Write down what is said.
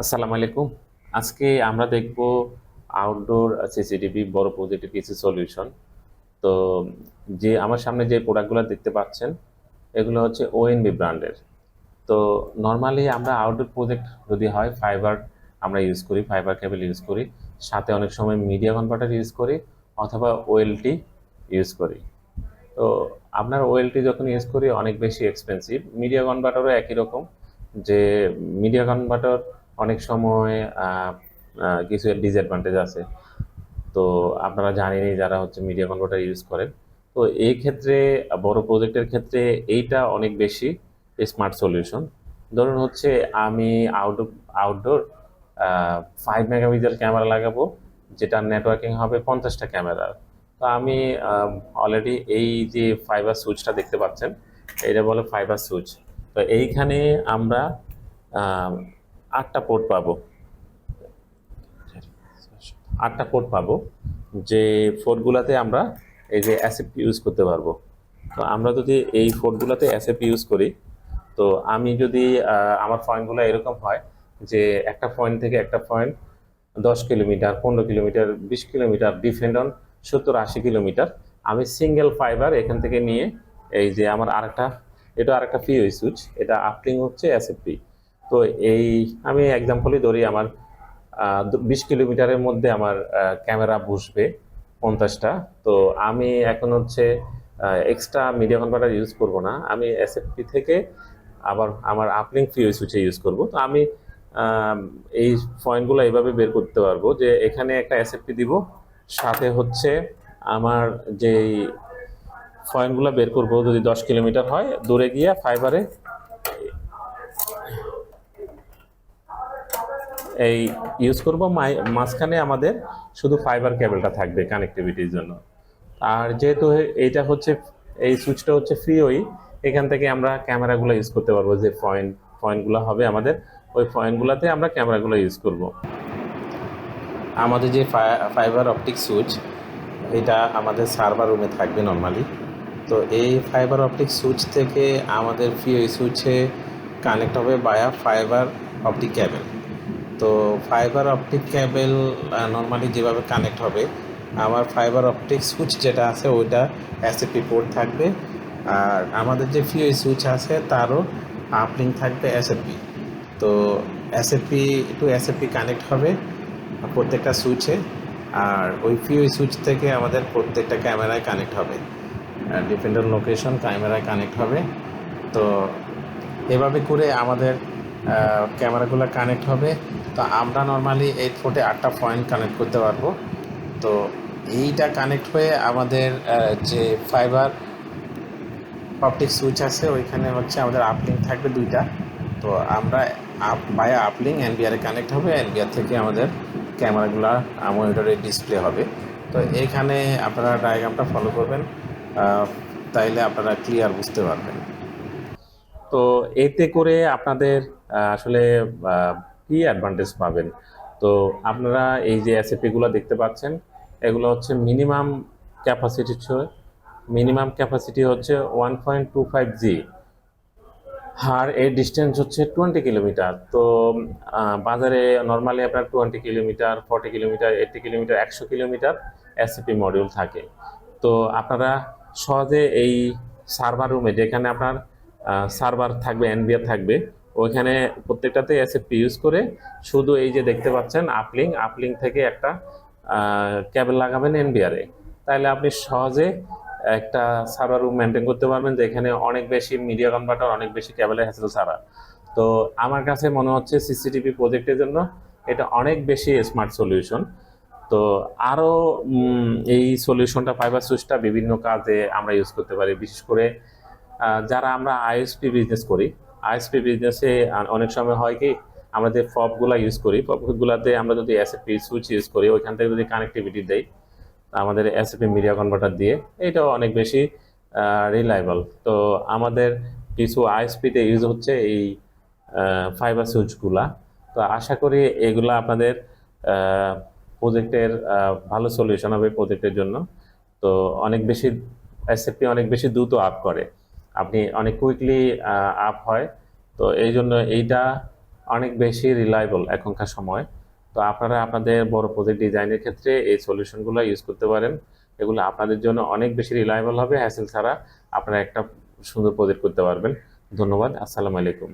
আসসালামু আলাইকুম। আজকে আমরা দেখব আউটডোর সিসিটিভি বড় প্রজেক্টের কিছু সলিউশন তো যে আমার সামনে যে প্রোডাক্টগুলো দেখতে পাচ্ছেন, এগুলো হচ্ছে ওএনবি ব্র্যান্ডের তো নর্মালি আমরা আউটডোর প্রজেক্ট যদি হয় ফাইবার আমরা ইউজ করি ফাইবার কেবল ইউজ করি, সাথে অনেক সময় মিডিয়া কনভার্টার ইউজ করি, অথবা ওএলটি ইউজ করি। তো আপনার ওএলটি যখন ইউজ করি, অনেক বেশি এক্সপেন্সিভ মিডিয়া কনভার্টারও একই রকম, যে মিডিয়া কনভার্টার অনেক সময় কিছু ডিসঅ্যাডভান্টেজ আছে। তো আপনারা জানেনই যারা হচ্ছে মিডিয়া কনভার্টার ইউজ করেন। তো এই ক্ষেত্রে, বড় প্রজেক্টের ক্ষেত্রে এইটা অনেক বেশি স্মার্ট সলিউশন ধরুন হচ্ছে আমি outdoor outdoor five megapixel camera লাগাবো যেটা নেটওয়ার্কিং হবে পঞ্চাশটা ক্যামেরার তো আমি অলরেডি এই যে ফাইবার সুইচটা দেখতে পাচ্ছেন এটা বলে ফাইবার সুইচ তো এইখানে আমরা আটটা পোর্ট পাবো। আটটা পোর্ট পাবো, যে পোর্টগুলোতে আমরা এই যে অ্যাসেপ্ট ইউজ করতে পারব। তো আমরা যদি এই পোর্টগুলোতে অ্যাসেপ্ট ইউজ করি, তো আমি যদি আমার পয়েন্টগুলো এরকম হয় যে একটা পয়েন্ট থেকে একটা পয়েন্ট দশ কিলোমিটার, পনেরো কিলোমিটার, বিশ কিলোমিটার ডিফেন্ড অন সত্তর, আশি কিলোমিটার, আমি সিঙ্গেল ফাইবার এখান থেকে নিয়ে এই যে আমার আরেকটা, এটা আরেকটা পিওই সুইচ এটা আপলিং হচ্ছে এসএফপি তো এই আমি এক্সাম্পলই ধরি আমার বিশ কিলোমিটারের মধ্যে আমার ক্যামেরা বসবে পঞ্চাশটা। তো আমি এখন হচ্ছে এক্সট্রা মিডিয়া কনভার্টার ইউজ করব না। আমি এসএফপি থেকে আবার আমার আপলিং পিওই সুইচে ইউজ করব। তো আমি এই পয়েন্টগুলো এইভাবে বের করতে পারব যে এখানে একটা এসএফপি দিব, সাথে হচ্ছে আমার যেই পয়েন্টগুলো বের করব যদি দশ কিলোমিটার হয়, দূরে গিয়ে ফাইবারে এই ইউজ করব। মাঝখানে আমাদের শুধু ফাইবার কেবলটা থাকবে কানেক্টিভিটির জন্য। আর যেহেতু এইটা হচ্ছে, এই সুইচটা হচ্ছে ফ্রি ওই এখান থেকে আমরা ক্যামেরাগুলো ইউজ করতে পারব। যে পয়েন্ট পয়েন্টগুলো হবে আমাদের, ওই পয়েন্টগুলোতে আমরা ক্যামেরাগুলো ইউজ করব। আমাদের যে ফাইবার অপটিক সুইচ এটা আমাদের সার্ভার রুমে থাকবে নর্মালি তো এই ফাইবার অপটিক সুইচ থেকে আমাদের ফ্রি ওই সুইচে কানেক্ট হবে বায়া ফাইবার অপটিক ক্যাবেল তো ফাইবার অপটিক ক্যাবেল নর্মালি যেভাবে কানেক্ট হবে, আমার ফাইবার অপটিক সুইচ যেটা আছে, ওইটা এসএপি পোর্ট থাকবে। আর আমাদের যে ফিও সুইচ আছে, তারও আপলিং থাকবে এসএপি তো এসএপি টু এসএপি কানেক্ট হবে প্রত্যেকটা সুইচে আর ওই ফিও সুইচ থেকে আমাদের প্রত্যেকটা ক্যামেরায় কানেক্ট হবে। ডিপেন্ডেন্ট লোকেশন ক্যামেরায় কানেক্ট হবে। তো এভাবে করে আমাদের ক্যামেরাগুলো কানেক্ট হবে। তো আমরা নর্মালি এইট ফুটে আটটা পয়েন্ট কানেক্ট করতে পারব। তো এইটা কানেক্ট হয়ে আমাদের যে ফাইবার অপটিক সুইচ আছে, ওইখানে হচ্ছে আমাদের আপলিং থাকবে দুইটা। তো আমরা আপ বায়া আপলিং এনবিআরে কানেক্ট হবে এনবিআর থেকে আমাদের ক্যামেরাগুলো মনিটরে ডিসপ্লে হবে। তো এইখানে আপনারা ডায়াগ্রামটা ফলো করবেন তাইলে আপনারা ক্লিয়ার বুঝতে পারবেন। তো এতে করে আপনাদের আসলে কি অ্যাডভান্টেজ পাবেন? তো আপনারা এই যে এসএপিগুলো দেখতে পাচ্ছেন, এগুলো হচ্ছে মিনিমাম ক্যাপাসিটি মিনিমাম ক্যাপাসিটি হচ্ছে one point two five G আর এর ডিস্টেন্স হচ্ছে টোয়েন্টি কিলোমিটার তো বাজারে নর্মালি আপনার twenty kilometre forty kilometre eighty kilometre একশো কিলোমিটার এসএপি মডিউল থাকে। তো আপনারা সহজে এই সার্ভার রুমে যেখানে আপনার সার্ভার থাকবে এনবিআর থাকবে ওইখানে প্রত্যেকটাতে এসএপি ইউজ করে শুধু এই যে দেখতে পাচ্ছেন আপলিং আপলিং থেকে একটা কেবল লাগাবেন এনবিআরে তাহলে আপনি সহজে একটা সার্ভার রুম মেনটেন করতে পারবেন যেখানে অনেক বেশি মিডিয়া কনভার্টার অনেক বেশি কেবলের হ্যাসেল ছাড়া। তো আমার কাছে মনে হচ্ছে সিসিটিভি প্রজেক্টের জন্য এটা অনেক বেশি স্মার্ট সলিউশন তো আরও এই সলিউশনটা ফাইবার সুইচটা বিভিন্ন কাজে আমরা ইউজ করতে পারি। বিশেষ করে যারা আমরা আইএসপি বিজনেস করি আইএসপি বিজনেসে অনেক সময় হয় কি, আমরা যে ফপগুলো ইউজ করি ফপগুলোতে আমরা যদি এসএপি সুইচ ইউজ করি, ওইখান থেকে যদি কানেক্টিভিটি দেই আমাদের এসএপি মিডিয়া কনভার্টার দিয়ে, এটাও অনেক বেশি রিলায়েবল তো আমাদের কিছু আইএসপিতে ইউজ হচ্ছে এই ফাইবার সুইচগুলা তো আশা করি এগুলা আপনাদের প্রজেক্টের ভালো সলিউশন হবে প্রজেক্টের জন্য। তো অনেক বেশি এসএপি অনেক বেশি দ্রুত আপ করে। আপনি অনেক কুইকলি আপ হয়। তো এই জন্য এইটা অনেক বেশি রিলায়েবল এখনকার সময়। তো আপনারা আপনাদের বড় প্রজেক্ট ডিজাইনের ক্ষেত্রে এই সলিউশনগুলো ইউজ করতে পারেন। এগুলো আপনাদের জন্য অনেক বেশি রিলায়েবল হবে। হ্যাসেল ছাড়া আপনারা একটা সুন্দর প্রজেক্ট করতে পারবেন। ধন্যবাদ। আসসালামু আলাইকুম।